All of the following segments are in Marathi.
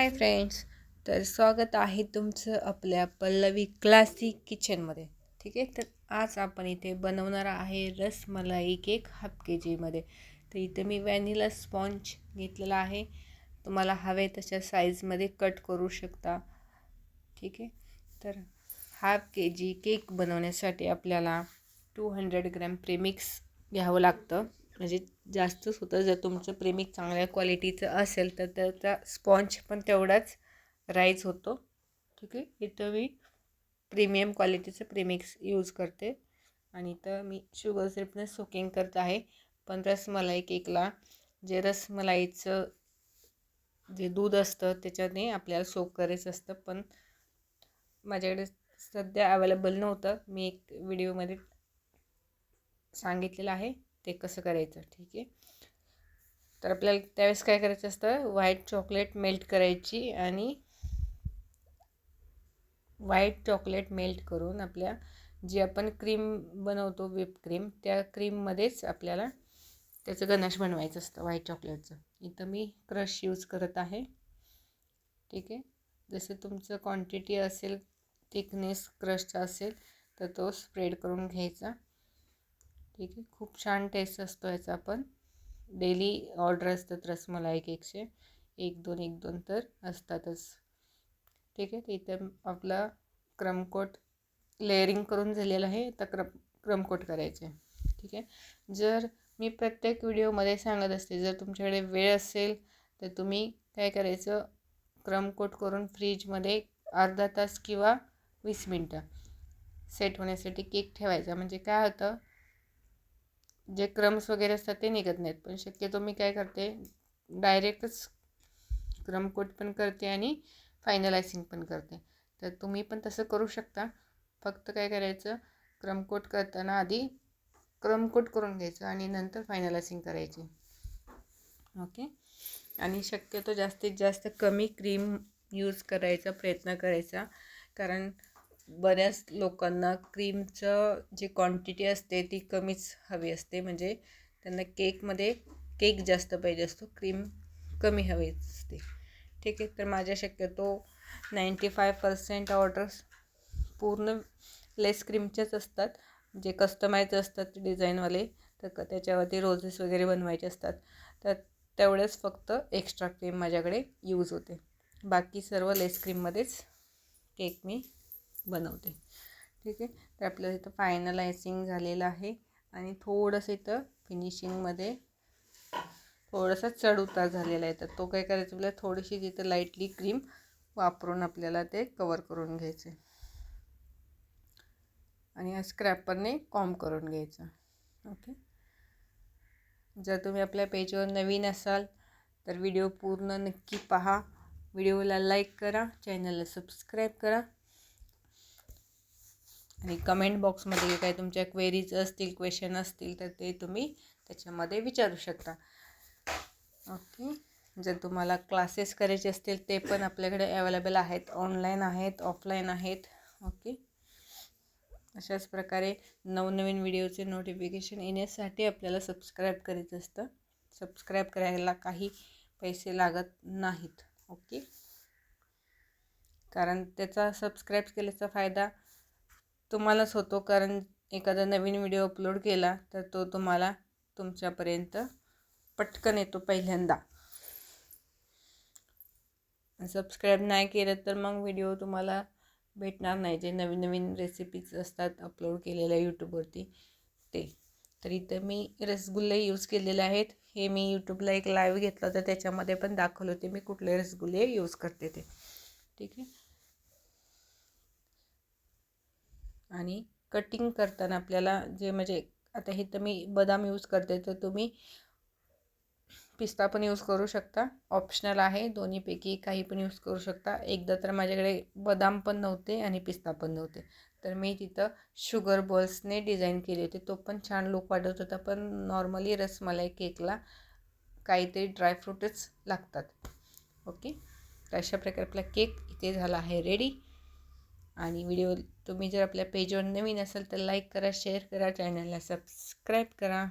हाय फ्रेंड्स तर स्वागत आहे तुमचं आपल्या पल्लवी क्लासिक किचनमध्ये ठीक आहे? तर आज आपण इथे बनवणार आहे रसमलाई केक हाफ के जीमध्ये तर इथे मी व्हॅनिला स्पॉन्ज घेतलेला आहे. तुम्हाला हवे तशा साईजमध्ये कट करू शकता. ठीक आहे? तर हाफ के जी केक बनवण्यासाठी आपल्याला टू हंड्रेड ग्रॅम प्रेमिक्स घ्यावं लागतं. म्हणजे जास्तच होतं जर तुमचं प्रेमिक चांगल्या क्वालिटीचं असेल तर त्याचा स्पॉन्ज पण तेवढाच राईज होतो. ठीक आहे? इथं मी प्रीमियम क्वालिटीचं प्रेमिक्स यूज करते. आणि इथं मी शुगर सिरपने सोकिंग करत आहे. पण रसमलाई केकला जे रसमलाईचं जे दूध असतं त्याच्याने आपल्याला सोक करायचं असतं. पण माझ्याकडे सध्या अवेलेबल नव्हतं. मी एक व्हिडिओमध्ये सांगितलेलं आहे. ते कसं करायचं ठीक आहे? तर आपल्याला त्यावेळेस काय करायचं असतं? व्हाईट चॉकलेट मेल्ट करायची आणि व्हाईट चॉकलेट मेल्ट करून आपल्या जी आपण क्रीम बनवतो व्हिप क्रीम त्या क्रीममध्येच आपल्याला त्याचं गणेश बनवायचं असतं व्हाईट चॉकलेटचं इथं मी क्रश यूज करत आहे ठीक आहे? जसं तुमचं क्वांटिटी असेल थिकनेस क्रशचा असेल तर तो स्प्रेड करून घ्यायचा. ठीक आहे खूप छान टेस्ट असतो याचा पण. डेली ऑर्डर असतात रसमलाई केकचे एक दोन एक दोन तर असतातच. ठीक आहे इथं आपला क्रमकोट लेअरिंग करून झालेलं आहे. तर क्रम क्रमकोट करायचे. ठीक आहे. जर मी प्रत्येक व्हिडिओमध्ये सांगत असते जर तुमच्याकडे वेळ असेल तर तुम्ही काय करायचं? क्रमकोट करून फ्रीजमध्ये अर्धा तास किंवा वीस मिनटं सेट होण्यासाठी केक ठेवायचा. म्हणजे काय होतं? जे क्रम्स वगैरे असतात ते निघत नाहीत. पण शक्यतो मी काय करते डायरेक्टच क्रमकोट पण करते आणि फायनलायसिंग पण करते. तर तुम्ही पण तसं करू शकता. फक्त काय करायचं क्रमकोट करताना आधी क्रमकोट करून घ्यायचं आणि नंतर फायनलायसिंग करायची. ओके आणि शक्यतो जास्तीत जास्त कमी क्रीम यूज करायचा प्रयत्न करायचा. कारण बऱ्याच लोकांना क्रीमचं जी क्वांटिटी असते ती कमीच हवी असते. म्हणजे त्यांना केकमध्ये केक जास्त पाहिजे असतो क्रीम कमी हवी असते. ठीक आहे तर माझ्या शक्यतो नाईंटी फाय पर्सेंट ऑर्डर्स पूर्ण लेस क्रीमचेच असतात. जे कस्टमाइज असतात डिझाईनवाले तर त्याच्यावरती रोजेस वगैरे बनवायचे असतात. तर तेवढेच फक्त एक्स्ट्रा क्रीम माझ्याकडे यूज होते. बाकी सर्व लेस क्रीममध्येच केक मी बनवते. ठीक आहे? तर आपल्याला इथं फायनलायसिंग झालेलं आहे. आणि थोडंसं इथं फिनिशिंगमध्ये थोडासा चढउतार झालेला आहे. तर तो काय करायचं आपल्याला थोडीशी तिथं लाईटली क्रीम वापरून आपल्याला ते कवर करून घ्यायचे आणि या स्क्रॅपरने कॉम करून घ्यायचं. ओके जर तुम्ही आपल्या पेजवर नवीन असाल तर व्हिडिओ पूर्ण नक्की पहा. व्हिडिओला लाईक करा चॅनलला सबस्क्राईब करा. आणि कमेंट बॉक्समध्ये काही तुमच्या क्वेरीज असतील क्वेश्चन असतील तर ते तुम्ही त्याच्यामध्ये विचारू शकता. ओके जर तुम्हाला क्लासेस करायचे असतील ते पण आपल्याकडे अवेलेबल आहेत. ऑनलाईन आहेत ऑफलाईन आहेत. ओके अशाच प्रकारे नवनवीन व्हिडिओचे नोटिफिकेशन येण्यासाठी आपल्याला सबस्क्राईब करायचं असतं. सबस्क्राईब करायला काही पैसे लागत नाहीत. ओके कारण त्याचा सबस्क्राईब केल्याचा फायदा तुम्हालाच होतो. कारण एखादा नवीन व्हिडिओ अपलोड केला तर तो तुम्हाला तुमच्यापर्यंत पटकन येतो पहिल्यांदा. सबस्क्राईब नाही केलं तर मग व्हिडिओ तुम्हाला भेटणार नाही. जे नवीन नवीन रेसिपीज असतात अपलोड केलेल्या यूट्यूबवरती ते. तर इथं मी रसगुल्ले यूज केलेले आहेत. हे मी यूट्यूबला एक लाईव्ह घेतलं होतं. त्याच्यामध्ये पण दाखवलं होते. मी कुठले रसगुल्ले यूज करते ते. ठीक आहे? आणि कटिंग करताना आपल्याला जे म्हणजे आता हे तर मी बदाम यूज करते तर तुम्ही पिस्ता पण यूज करू शकता. ऑप्शनल आहे दोन्हीपैकी काही पण यूज करू शकता. एकदा तर माझ्याकडे बदाम पण नव्हते आणि पिस्ता पण नव्हते. तर मी तिथं शुगर बॉल्सने डिझाईन केले होते. तो पण छान लुक वाटत होता पण नॉर्मली रसमलाई केकला काहीतरी ड्रायफ्रूटच लागतात. ओके तर अशा प्रकारे आपला केक इथे झाला आहे रेडी आणि व्हिडिओ तुम्ही जर आपल्या पेजवर नवीन असाल तर लाईक करा शेअर करा चॅनलला सबस्क्राईब करा.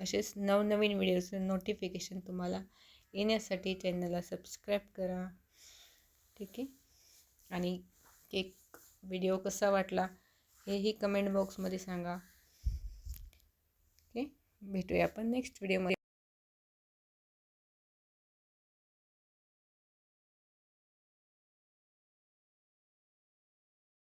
असेच नवनवीन व्हिडिओचं नोटिफिकेशन तुम्हाला येण्यासाठी चॅनलला सबस्क्राईब करा. ठीक आहे? आणि केक व्हिडिओ कसा वाटला हेही कमेंट बॉक्समध्ये सांगा. ओके भेटूया आपण नेक्स्ट व्हिडिओमध्ये